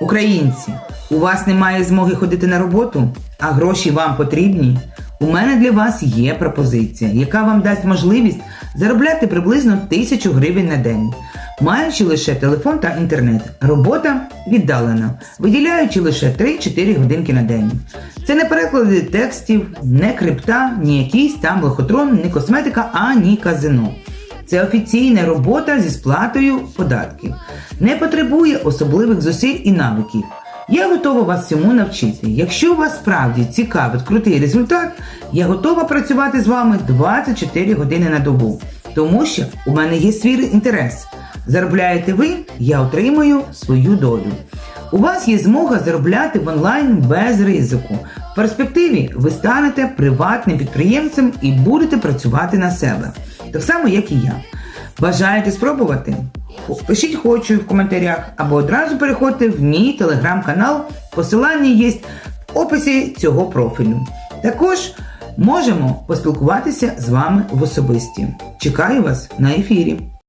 Українці, у вас немає змоги ходити на роботу, а гроші вам потрібні? У мене для вас є пропозиція, яка вам дасть можливість заробляти приблизно тисячу гривень на день, маючи лише телефон та інтернет. Робота віддалена, виділяючи лише 3-4 годинки на день. Це не переклади текстів, не крипта, ні якийсь там лохотрон, не косметика, а ні казино. Це офіційна робота зі сплатою податків. Не потребує особливих зусиль і навиків. Я готова вас цьому навчити. Якщо вас справді цікавить крутий результат, я готова працювати з вами 24 години на добу, тому що у мене є свій інтерес. Заробляєте ви, я отримую свою долю. У вас є змога заробляти в онлайн без ризику. В перспективі ви станете приватним підприємцем і будете працювати на себе, так само як і я. Бажаєте спробувати? Пишіть хочу в коментарях або одразу переходьте в мій телеграм-канал. Посилання є в описі цього профілю. Також можемо поспілкуватися з вами в особисті. Чекаю вас на ефірі.